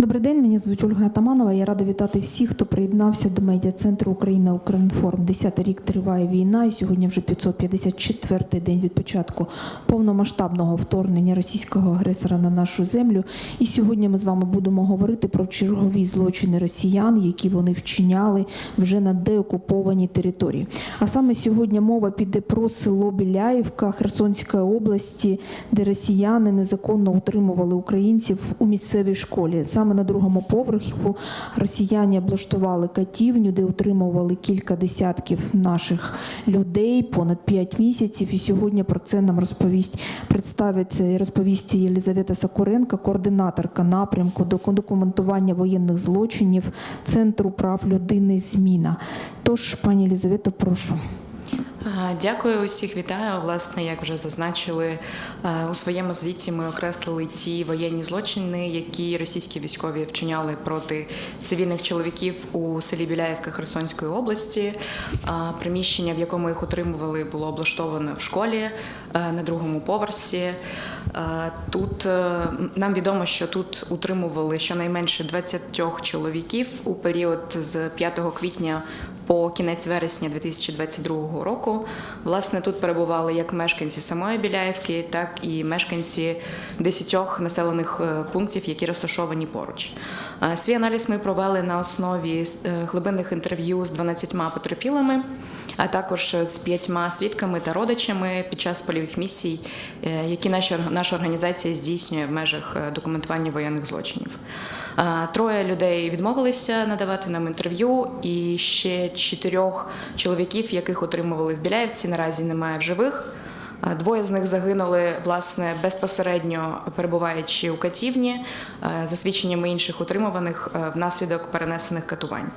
Добрий день, мене звуть Ольга Атаманова. Я рада вітати всіх, хто приєднався до медіа центру Україна Укрінформ. Десятий рік триває війна, і сьогодні вже 554-й день від початку повномасштабного вторгнення російського агресора на нашу землю. І сьогодні ми з вами будемо говорити про чергові злочини росіян, які вони вчиняли вже на деокупованій території. А саме сьогодні мова піде про село Біляївка Херсонської області, де росіяни незаконно утримували українців у місцевій школі. Саме на другому поверху росіяни облаштували катівню, де утримували кілька десятків наших людей понад 5 місяців. І сьогодні про це нам розповість представиться і розповість Єлізавета Сокоренко, координаторка напрямку до документування воєнних злочинів Центру прав людини Зміна. Тож, пані Єлізавето, прошу. Дякую, усіх вітаю. Власне, як вже зазначили е, у своєму звіті, ми окреслили ті воєнні злочини, які російські військові вчиняли проти цивільних чоловіків у селі Біляївка Херсонської області. Приміщення, в якому їх утримували, було облаштоване в школі е, на другому поверсі. Е, Тут е, нам відомо, що тут утримували щонайменше 20 чоловіків у період з 5 квітня по кінець вересня 2022 року. Власне, тут перебували як мешканці самої Біляївки, так і мешканці 10 населених е, пунктів, які розташовані поруч. Е, Свій аналіз ми провели на основі е, глибинних інтерв'ю з 12 потерпілими, а також з п'ятьма свідками та родичами під час польових місій, е, які наша, наша організація здійснює в межах е, документування воєнних злочинів. Е, Троє людей відмовилися надавати нам інтерв'ю, і ще чотирьох чоловіків, яких отримували в Біляївці, наразі немає в живих. Е, Двоє з них загинули власне безпосередньо перебуваючи у катівні, е, за свідченнями інших утримуваних е, внаслідок перенесених катувань.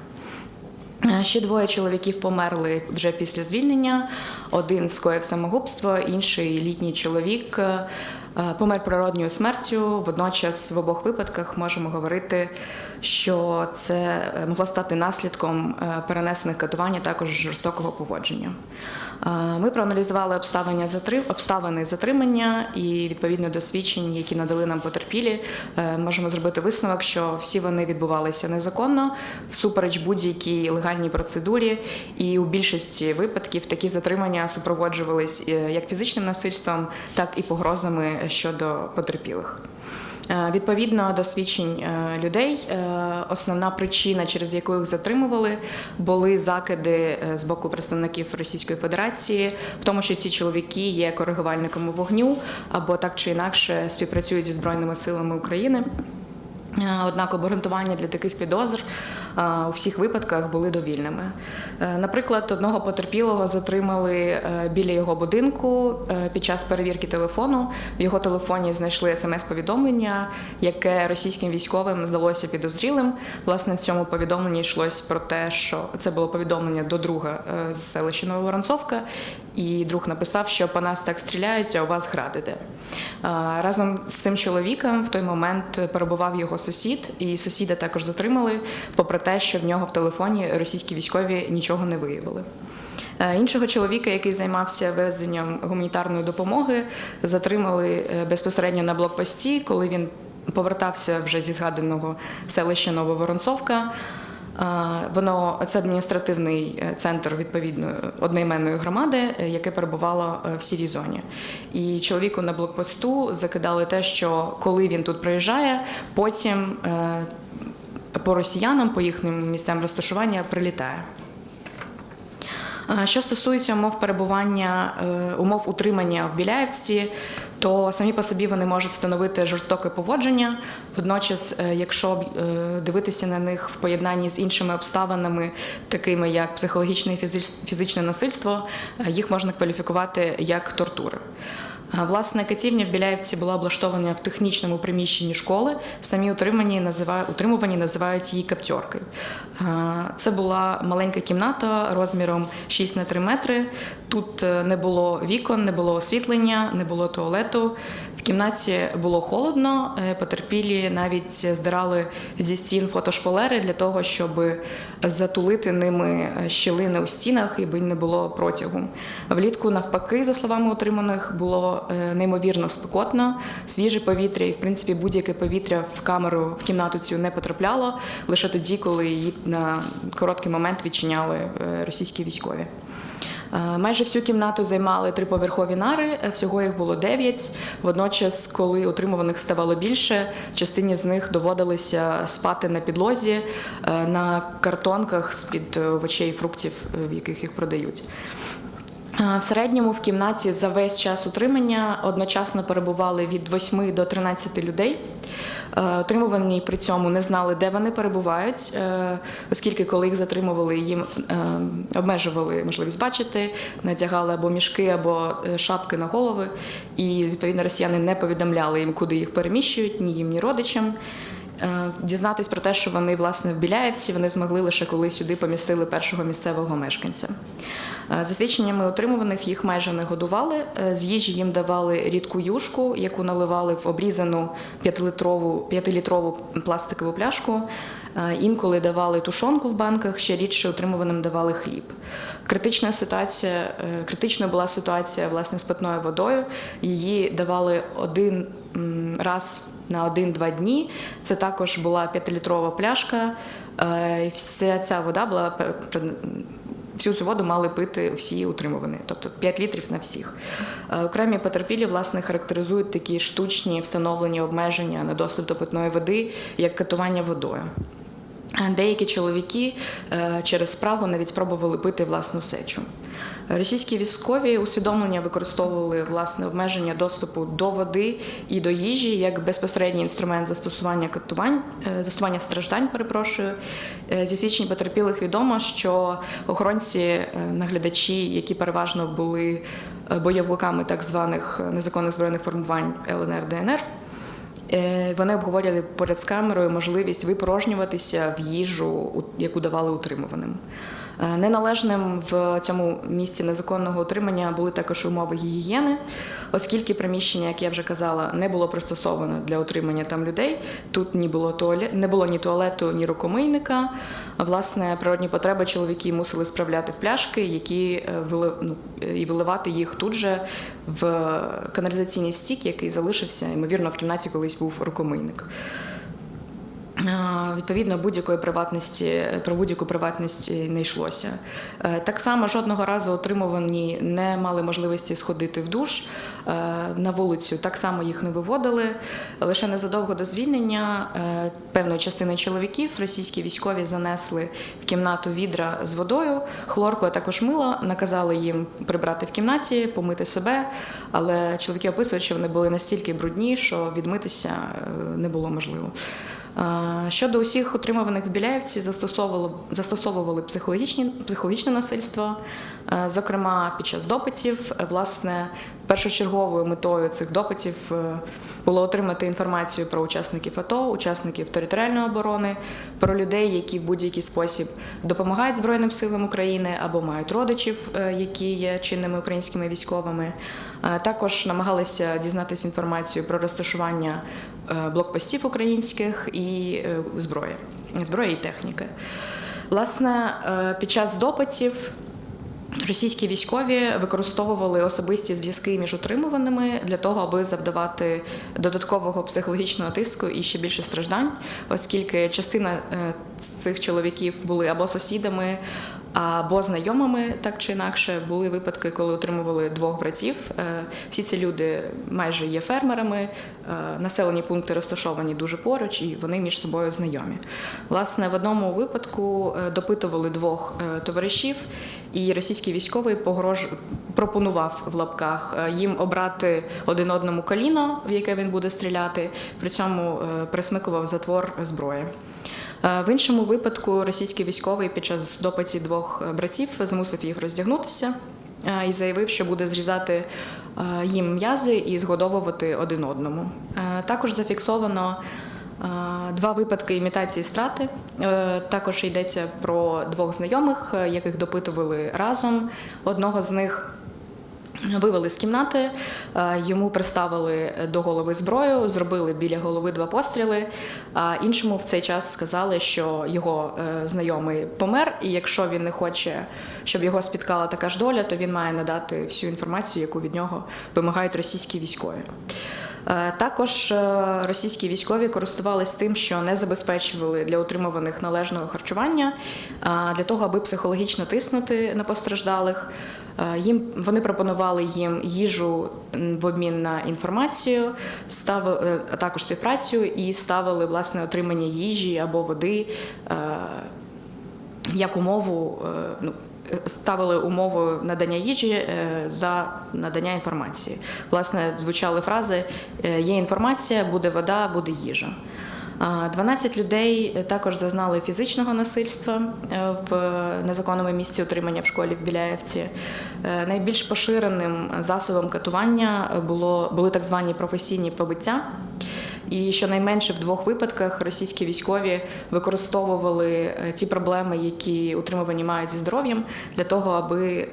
Е, Ще двоє чоловіків померли вже після звільнення. Один скоїв самогубство, інший літній чоловік е, помер природньою смертю. Водночас в обох випадках можемо говорити, що це е, могло стати наслідком перенесених катувань, а також жорстокого поводження. Ми проаналізували обставини затримання і відповідно до свідчень, які надали нам потерпілі, е, можемо зробити висновок, що всі вони відбувалися незаконно, всупереч будь-якій легальній процедурі, і у більшості випадків такі затримання супроводжувались е, як фізичним насильством, так і погрозами щодо потерпілих. Е, Відповідно до свідчень е, людей, е, основна причина, через яку їх затримували, були закиди з боку представників Російської Федерації, в тому, що ці чоловіки є коригувальниками вогню або так чи інакше співпрацюють зі збройними силами України. Однак обґрунтування для таких підозр у всіх випадках були довільними. Е, Наприклад, одного потерпілого затримали е, біля його будинку е, під час перевірки телефону. В його телефоні знайшли смс-повідомлення, яке російським військовим здалося підозрілим. Власне, в цьому повідомленні йшлось про те, що це було повідомлення до друга з селища Нововоронцовка, і друг написав, що по нас так стріляють, а у вас град. Е, Разом з цим чоловіком в той момент перебував його сусід, і сусіда також затримали, попри те, що в нього в телефоні російські військові нічого не виявили. Е, Іншого чоловіка, який займався везенням гуманітарної допомоги, затримали е, безпосередньо на блокпості, коли він повертався вже зі згаданого селища Нововоронцовка. Е, Воно це адміністративний центр відповідно одноіменної громади, яке перебувало в сірій зоні. І чоловіку на блокпосту закидали те, що коли він тут приїжджає, потім по росіянам, по їхнім місцям розташування прилітає. Що стосується умов перебування, е, умов утримання в Біляївці, то самі по собі вони можуть становити жорстоке поводження. Водночас, е, якщо е, дивитися на них в поєднанні з іншими обставинами, такими як психологічне і фізичне насильство, їх можна кваліфікувати як тортури. Власне, катівня в Біляївці була облаштована в технічному приміщенні школи. Самі утримані називають, утримувані називають її каптьоркою. Це була маленька кімната розміром 6 на 3 метри. Тут е, не було вікон, не було освітлення, не було туалету. Кімнаті було холодно. е, Потерпілі навіть здирали зі стін фотошпалери для того, щоб затулити ними щілини у стінах, аби не було протягу. Влітку, навпаки, за словами утриманих, було е, неймовірно спекотно, свіже повітря, і в принципі будь-яке повітря в камеру в кімнату цю не потрапляло лише тоді, коли її на короткий момент відчиняли е, російські військові. Е, Майже всю кімнату займали триповерхові нари, е, всього їх було дев'ять. Водночас, коли утримуваних ставало більше, частині з них доводилося спати на підлозі е, на картонках з-під е, овочей і фруктів, в яких їх продають. Е, В середньому в кімнаті за весь час утримання одночасно перебували від 8 до 13 людей. Е, Отримувані при цьому не знали, де вони перебувають, е, оскільки коли їх затримували, їм е, обмежували можливість бачити, надягали або мішки, або е, шапки на голови. І відповідно росіяни не повідомляли їм, куди їх переміщують, ні їм, ні родичам. Е, Дізнатись про те, що вони власне в Біляєвці, вони змогли лише коли сюди помістили першого місцевого мешканця. Е, За свідченнями утримуваних їх майже не годували. Е, З їжі їм давали рідку юшку, яку наливали в обрізану 5-літрову, 5-літрову пластикову пляшку. Е, Інколи давали тушонку в банках, ще рідше утримуваним давали хліб. Критична ситуація, критичною була ситуація власне з питною водою. Її давали один раз на один-два дні. Це також була 5-літрова пляшка. Вся ця вода була Всю цю воду мали пити всі утримувані, тобто 5 літрів на всіх. Е, Окремі потерпілі власне характеризують такі штучні встановлені обмеження на доступ до питної води, як катування водою. Деякі чоловіки е, через спрагу навіть спробували пити власну сечу. Російські військові усвідомлення використовували власне обмеження доступу до води і до їжі як безпосередній інструмент застосування катувань, е, застосування страждань. Перепрошую Е, зі свідчень потерпілих відомо, що охоронці, е, наглядачі, які переважно були бойовиками так званих незаконних збройних формувань ЛНР ДНР. Вони обговорювали поряд з камерою можливість випорожнюватися в їжу, яку давали утримуваним. Е, Неналежним в цьому місці незаконного утримання були також умови гігієни, оскільки приміщення, як я вже казала, не було пристосоване для утримання там людей. Тут ні було туалет, не було ні туалету, ні рукомийника. Власне, природні потреби чоловіки мусили справляти в пляшки, які е, вили- ну, е, і виливати їх тут же в каналізаційний стік, який залишився, ймовірно, в кімнаті колись був рукомийник. Е, Відповідно, будь-якої приватності про будь-яку приватність не йшлося. Е, Так само жодного разу отримувані не мали можливості сходити в душ е, на вулицю. Так само їх не виводили. Лише незадовго до звільнення певної частини чоловіків російські військові занесли в кімнату відра з водою, хлорку, а також мило. Наказали їм прибрати в кімнаті, помити себе. Але чоловіки описують, що вони були настільки брудні, що відмитися не було можливо. Щодо усіх утримуваних в Біляєвці застосовували, застосовували психологічні, психологічне насильство, Е, зокрема під час допитів. Е, Власне, першочерговою метою цих допитів е, було отримати інформацію про учасників АТО, учасників територіальної оборони, про людей, які в будь-який спосіб допомагають Збройним силам України або мають родичів, які є чинними українськими військовими. Також намагалися дізнатися інформацію про розташування блокпостів українських і е, зброї, зброї і техніки. Власне, е, під час допитів російські військові використовували особисті зв'язки між утримуваними для того, аби завдавати додаткового психологічного тиску і ще більше страждань, оскільки частина е, цих чоловіків були або сусідами. Або знайомими так чи інакше були випадки, коли отримували двох братів. Е, Всі ці люди майже є фермерами, е, населені пункти розташовані дуже поруч, і вони між собою знайомі. Власне, в одному випадку е, допитували двох товаришів, і російський військовий погрож... пропонував в лапках їм обрати один одному коліно, в яке він буде стріляти, при цьому присмикував затвор зброї. Е, В іншому випадку російський військовий під час допитів двох е, братів змусив їх роздягнутися е, і заявив, що буде зрізати їм м'язи і згодовувати один одному. Також зафіксовано два випадки імітації страти. Також йдеться про двох знайомих, яких допитували разом. Одного з них Вивели з кімнати, е, йому приставили до голови зброю, зробили біля голови два постріли. А іншому в цей час сказали, що його е, знайомий помер, і якщо він не хоче, щоб його спіткала така ж доля, то він має надати всю інформацію, яку від нього вимагають російські військові. Е, Також російські військові користувались тим, що не забезпечували для утримуваних належного харчування для того, аби психологічно тиснути на постраждалих. Е, Їм вони пропонували їм їжу в обмін на інформацію, ставили а також співпрацю і ставили власне отримання їжі або води е, як умову. е, Ну, е, Ставили умову надання їжі е, за надання інформації. Власне, звучали фрази: е, є інформація, буде вода, буде їжа. А, 12 людей е, також зазнали фізичного насильства е, в незаконному місці утримання в школі в Біляєвці. Е, Найбільш поширеним засобом катування було, були так звані професійні побиття. І щонайменше в двох випадках російські військові використовували е, ті проблеми, які утримувані мають зі здоров'ям, для того, аби е,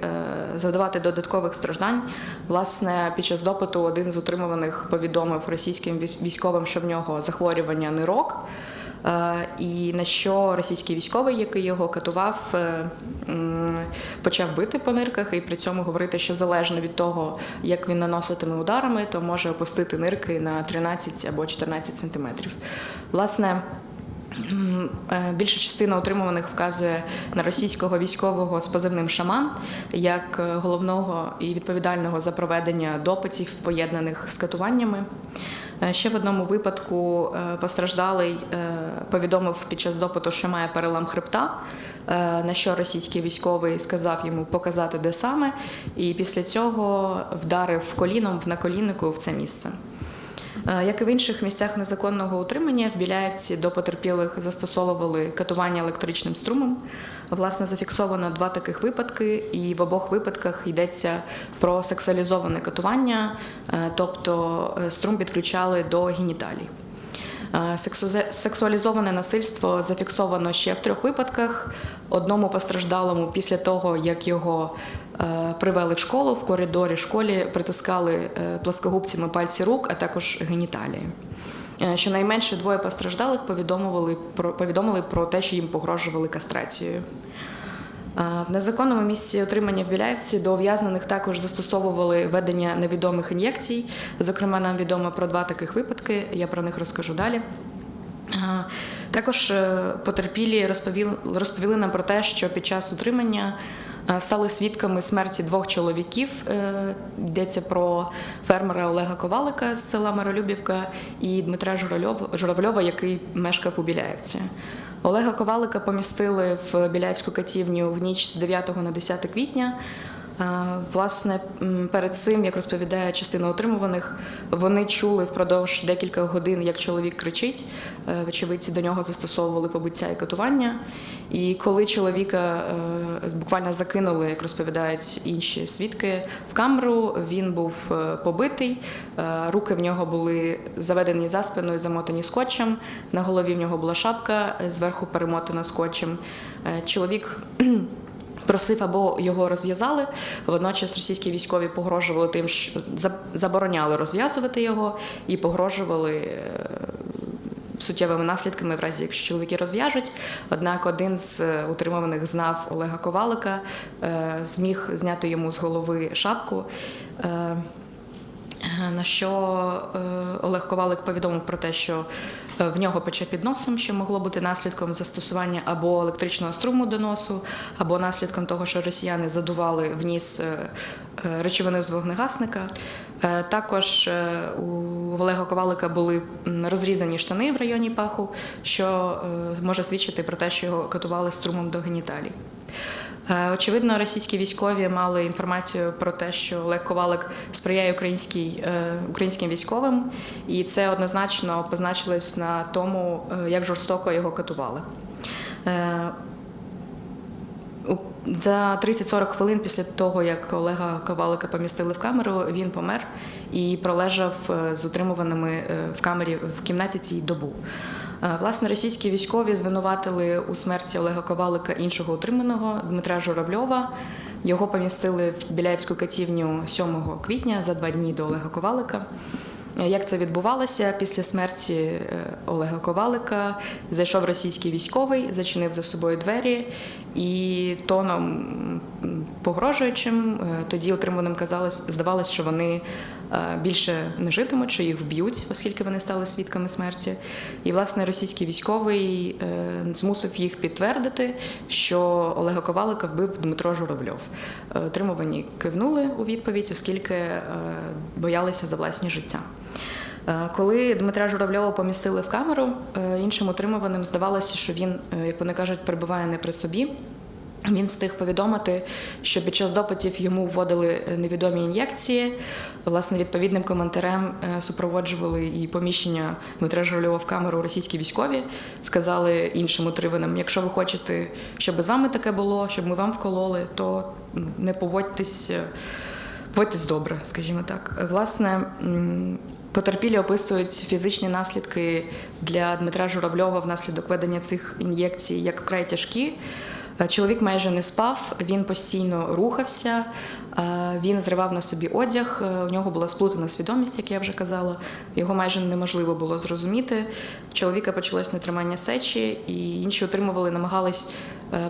завдавати додаткових страждань. Власне, під час допиту один з утримуваних повідомив російським військовим, що в нього захворювання нирок. Е, І на що російський військовий, який його катував, е, почав бити по нирках і при цьому говорити, що залежно від того, як він наноситиме ударами, то може опустити нирки на 13 або 14 сантиметрів. Власне. е, Більша частина утримуваних вказує на російського військового з позивним шаман як головного і відповідального за проведення допитів, поєднаних з катуваннями. Е, Ще в одному випадку е, постраждалий е, повідомив під час допиту, що має перелам хребта, на що російський військовий сказав йому показати, де саме, і після цього вдарив коліном в наколіннику в це місце. Е, Як і в інших місцях незаконного утримання, в Біляєвці до потерпілих застосовували катування електричним струмом. Власне, зафіксовано два таких випадки, і в обох випадках йдеться про сексуалізоване катування, е, тобто е, струм підключали до геніталій. Сексуалізоване насильство зафіксовано ще в трьох випадках. Одному постраждалому після того, як його привели в школу, в коридорі школі притискали е, пласкогубцями пальці рук, а також геніталії. Е, Щонайменше двоє постраждалих повідомили про, повідомили про те, що їм погрожували кастрацією. Е, В незаконному місці отримання в Біляєвці до ув'язнених також застосовували ведення невідомих ін'єкцій. Зокрема, нам відомо про два таких випадки. Я про них розкажу далі. Е, Також е, потерпілі розповіли, розповіли нам про те, що під час утримання е, стали свідками смерті двох чоловіків. Е, Йдеться про фермера Олега Ковалика з села Миролюбівка і Дмитра Журавльова, який мешкав у Біляєвці. Олега Ковалика помістили в Біляївську катівню в ніч з 9 на 10 квітня. Е, Власне, перед цим, як розповідає частина утримуваних, вони чули впродовж декілька годин, як чоловік кричить. Е, Очевидці до нього застосовували побиття і катування. І коли чоловіка е, буквально закинули, як розповідають інші свідки, в камеру, він був побитий, руки в нього були заведені за спиною, замотані скотчем. На голові в нього була шапка, зверху перемотана скотчем. Чоловік просив або його розв'язали. Водночас російські військові погрожували тим, що забороняли розв'язувати його і погрожували. е, Суттєвими наслідками, в разі якщо чоловіки розв'яжуть. Однак один з е, утримуваних знав Олега Ковалика, е, зміг зняти йому з голови шапку. Е, на що е, Олег Ковалик повідомив про те, що е, в нього пече під носом, що могло бути наслідком застосування або електричного струму до носу, або наслідком того, що росіяни задували в ніс речовини з вогнегасника. Також у Олега Ковалика були розрізані штани в районі паху, що може свідчити про те, що його катували струмом до геніталій. Е, Очевидно, російські військові мали інформацію про те, що Олег Ковалик сприяє українській, е, українським військовим, і це однозначно позначилось на тому, е, як жорстоко його катували. За 30-40 хвилин після того, як Олега Ковалика помістили в камеру, він помер і пролежав з утримуваними в камері в кімнаті цій добу. Е, Власне, російські військові звинуватили у смерті Олега Ковалика іншого утриманого Дмитра Журавльова. Його помістили в Біляївську катівню 7 квітня за два дні до Олега Ковалика. Як це відбувалося після смерті е, Олега Ковалика? Зайшов російський військовий, зачинив за собою двері і тоном погрожуючим е, тоді отриманим казалось, здавалось, що вони е, більше не житимуть, що їх вб'ють, оскільки вони стали свідками смерті. І власне російський військовий е, змусив їх підтвердити, що Олега Ковалика вбив Дмитро Журавльов. Е, Отримувані кивнули у відповідь, оскільки е, боялися за власні життя. Е, Коли Дмитра Журавльова помістили в камеру, е, іншим утримуваним здавалося, що він, е, як вони кажуть, перебуває не при собі. Він встиг повідомити, що під час допитів йому вводили е, невідомі ін'єкції. Власне, відповідним коментарем е, супроводжували і поміщення Дмитра Журавльова в камеру російські військові. Сказали іншим утриманим, якщо ви хочете, щоб з вами таке було, щоб ми вам вкололи, то не поводьтесь, е, поводьтесь добре, скажімо так. Власне. Потерпілі описують фізичні наслідки для Дмитра Журавльова внаслідок ведення цих ін'єкцій як вкрай тяжкі. Е, Чоловік майже не спав, він постійно рухався, е, він зривав на собі одяг. е, У нього була сплутана свідомість, як я вже казала. Його майже неможливо було зрозуміти. Чоловіка почалось нетримання сечі, і інші утримували, намагались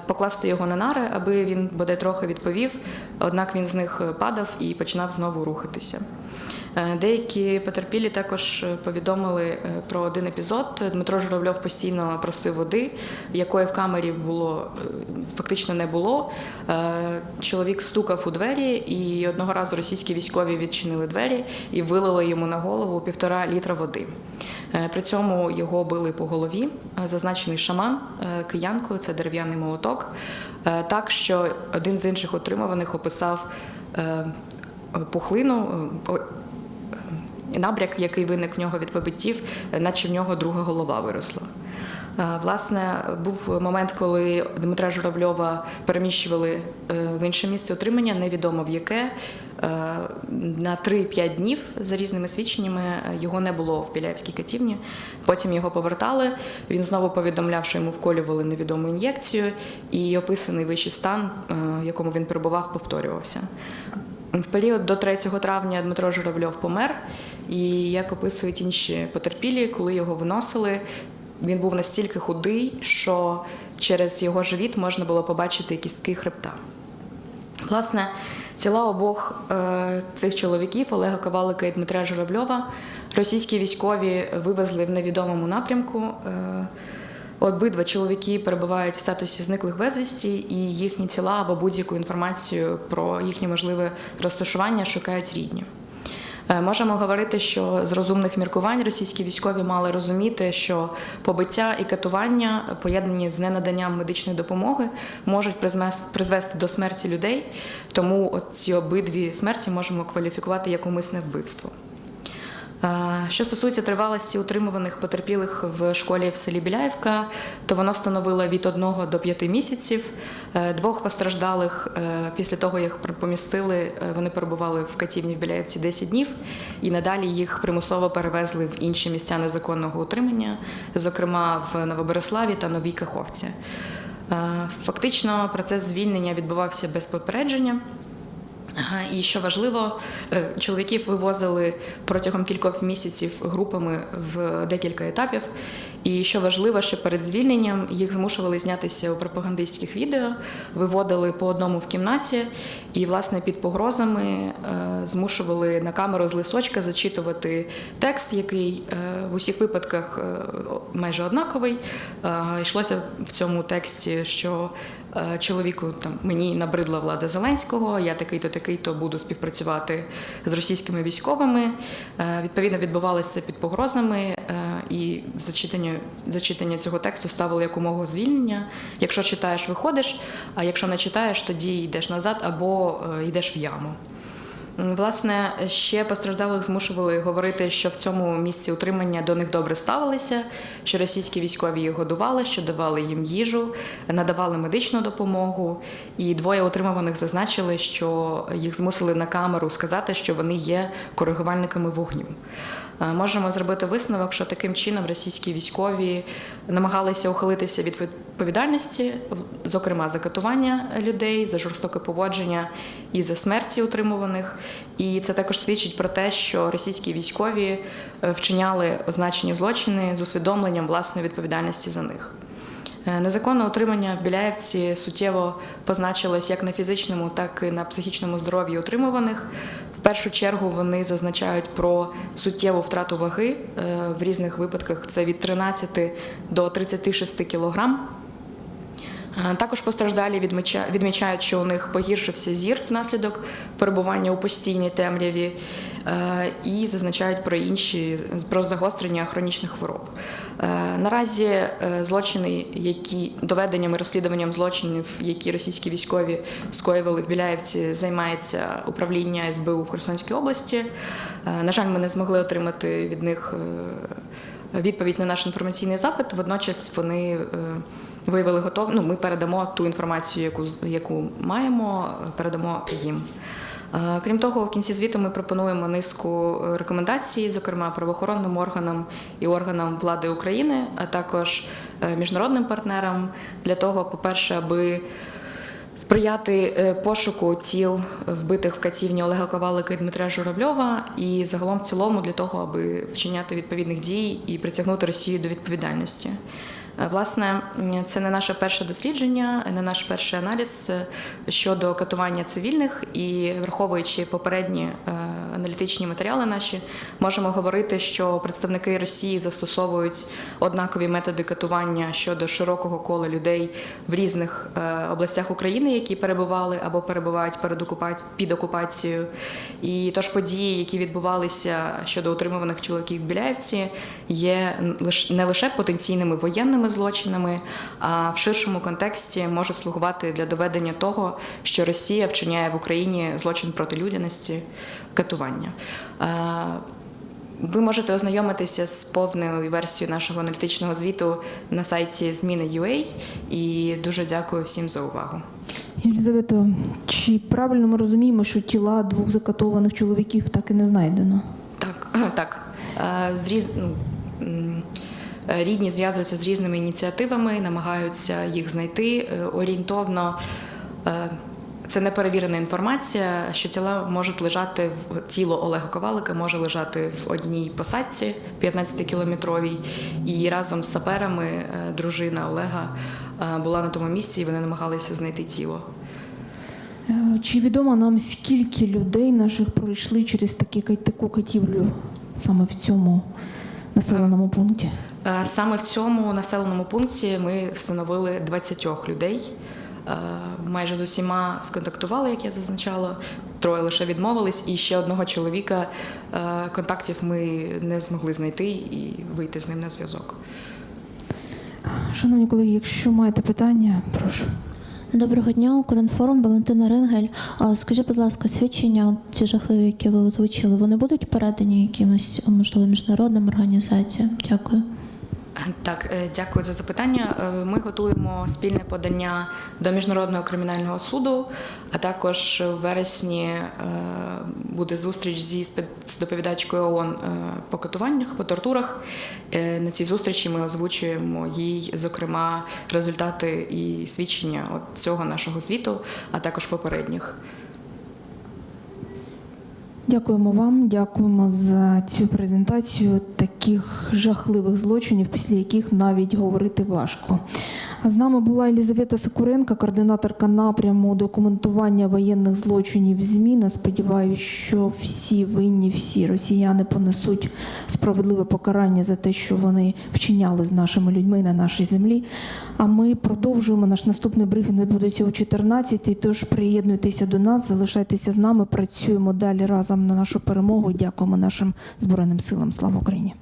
покласти його на нари, аби він бодай трохи відповів. Однак він з них падав і починав знову рухатися. Е, Деякі потерпілі також е, повідомили е, про один епізод. Дмитро Журавльов постійно просив води, якої в камері було фактично не було. Чоловік стукав у двері, і одного разу російські військові відчинили двері і вилили йому на голову півтора літра води. При цьому його били по голові. Зазначений шаман киянкою, це дерев'яний молоток. Так що один з інших отримуваних описав пухлину. Е, набряк, який виник в нього від побиттів, наче в нього друга голова виросла. Е, Власне, був момент, коли Дмитра Журавльова переміщували е, в інше місце отримання, невідомо в яке. Е, На 3-5 днів за різними свідченнями е, його не було в Біляївській катівні. Потім його повертали. Він знову повідомляв, що йому вколювали невідому ін'єкцію, і описаний вищий стан, е, в якому він перебував, повторювався. В період до 3 травня Дмитро Журавльов помер, і як описують інші потерпілі, коли його виносили, він був настільки худий, що через його живіт можна було побачити кістки хребта. Власне, тіла обох е, цих чоловіків Олега Ковалика і Дмитра Журавльова російські військові вивезли в невідомому напрямку. Е, обидва чоловіки перебувають в статусі зниклих безвісті, і їхні тіла або будь-яку інформацію про їхнє можливе розташування шукають рідні. Е, Можемо говорити, що з розумних міркувань російські військові мали розуміти, що побиття і катування, поєднані з ненаданням медичної допомоги, можуть призвести до смерті людей. Тому ці обидві смерті можемо кваліфікувати як умисне вбивство. Що стосується тривалості утримуваних потерпілих в школі в селі Біляївка, то воно становило від 1 до 5 місяців. Е, Двох постраждалих е, після того, як помістили, е, вони перебували в катівні в Біляївці 10 днів, і надалі їх примусово перевезли в інші місця незаконного утримання, зокрема в Новобереславі та Новій Каховці. Фактично, процес звільнення відбувався без попередження. І що важливо, е, чоловіків вивозили протягом кількох місяців групами в декілька етапів. І що важливо, що перед звільненням їх змушували знятися у пропагандистських відео, виводили по одному в кімнаті, і, власне, під погрозами е, змушували на камеру з листочка зачитувати текст, який е, в усіх випадках е, майже однаковий. Йшлося в цьому тексті, що чоловіку там мені набридла влада Зеленського, я такий-то, такий-то буду співпрацювати з російськими військовими. Відповідно, відбувалося це під погрозами, і зачитання, зачитання цього тексту ставили як умогу звільнення. Якщо читаєш, виходиш, а якщо не читаєш, тоді йдеш назад або е, йдеш в яму. Власне, ще постраждалих змушували говорити, що в цьому місці утримання до них добре ставилися, що російські військові їх годували, що давали їм їжу, надавали медичну допомогу. І двоє утримуваних зазначили, що їх змусили на камеру сказати, що вони є коригувальниками вогню. Е, Можемо зробити висновок, що таким чином російські військові намагалися ухилитися від відповідальності, зокрема за катування людей, за жорстоке поводження і за смерті утримуваних. І це також свідчить про те, що російські військові е, вчиняли означені злочини з усвідомленням власної відповідальності за них. Е, Незаконне утримання в Біляєвці суттєво позначилось як на фізичному, так і на психічному здоров'ї утримуваних. Першу чергу вони зазначають про суттєву втрату ваги е, в різних випадках. Це від 13 до 36 кілограм. Е, Також постраждалі відміча- відмічають, що у них погіршився зір внаслідок перебування у постійній темряві, і зазначають про інші про загострення хронічних хвороб. Е, Наразі е, злочини, які доведенням розслідуванням злочинів, які російські військові скоювали в Біляєвці, займається управління СБУ в Херсонській області. Е, На жаль, ми не змогли отримати від них. е, відповідь на наш інформаційний запит. Водночас вони е, виявили готов. Ну, ми передамо ту інформацію, яку, яку маємо, е, передамо їм. Е, Крім того, в кінці звіту ми пропонуємо низку е, рекомендацій, зокрема правоохоронним органам і органам влади України, а також е, міжнародним партнерам для того, по-перше, аби сприяти пошуку тіл вбитих в катівні Олега Ковалика і Дмитра Журавльова, і загалом в цілому для того, аби вчиняти відповідних дій і притягнути Росію до відповідальності. Е, Власне, це не наше перше дослідження, не наш перший аналіз е, щодо катування цивільних, і враховуючи попередні е, аналітичні матеріали наші, можемо говорити, що представники Росії застосовують однакові методи катування щодо широкого кола людей в різних областях України, які перебували або перебувають перед окупаці... під окупацією. І тож події, які відбувалися щодо утримуваних чоловіків в Біляєвці, є не лише потенційними воєнними злочинами, а в ширшому контексті можуть слугувати для доведення того, що Росія вчиняє в Україні злочин проти людяності, катування. Ви можете ознайомитися з повною версією нашого аналітичного звіту на сайті зміни.ua і дуже дякую всім за увагу. Єлизавета, чи правильно ми розуміємо, що тіла двох закатованих чоловіків так і не знайдено? Так, так. З різ... е, Рідні зв'язуються з різними ініціативами, намагаються їх знайти Е, орієнтовно. е, Це неперевірена інформація, що тіла можуть лежати в тіло Олега Ковалика може лежати в одній посадці 15-кілометровій, і разом з саперами дружина Олега була на тому місці, і вони намагалися знайти тіло. Чи відомо нам, скільки людей наших пройшли через таку катівлю саме в цьому населеному пункті? Е, Саме в цьому населеному пункті ми встановили 20 людей. Е, Майже з усіма сконтактували, як я зазначала. Троє лише відмовились, і ще одного чоловіка е, контактів ми не змогли знайти і вийти з ним на зв'язок. Шановні колеги, якщо маєте питання, прошу. Доброго дня, Укрінформ, Валентина Ренгель. Скажіть, будь ласка, свідчення ці жахливі, які ви озвучили, вони будуть передані якимось, можливо, міжнародним організаціям? Дякую. Так, е, дякую за запитання. Е, Ми готуємо спільне подання до міжнародного кримінального суду, а також в вересні е, буде зустріч зі спецдоповідачкою ООН по катуваннях, по тортурах. На цій зустрічі ми озвучуємо їй, зокрема, результати і свідчення цього нашого звіту, а також попередніх. Дякуємо вам, дякуємо за цю презентацію таких жахливих злочинів, після яких навіть говорити важко. З нами була Елізавета Сокуренка, координаторка напряму документування воєнних злочинів зміна. Сподіваюся, що всі винні, всі росіяни понесуть справедливе покарання за те, що вони вчиняли з нашими людьми на нашій землі. А ми продовжуємо. Наш наступний брифінг відбудеться о 14-й, Тож приєднуйтеся до нас, залишайтеся з нами. Працюємо далі разом на нашу перемогу. Дякуємо нашим збройним силам. Слава Україні!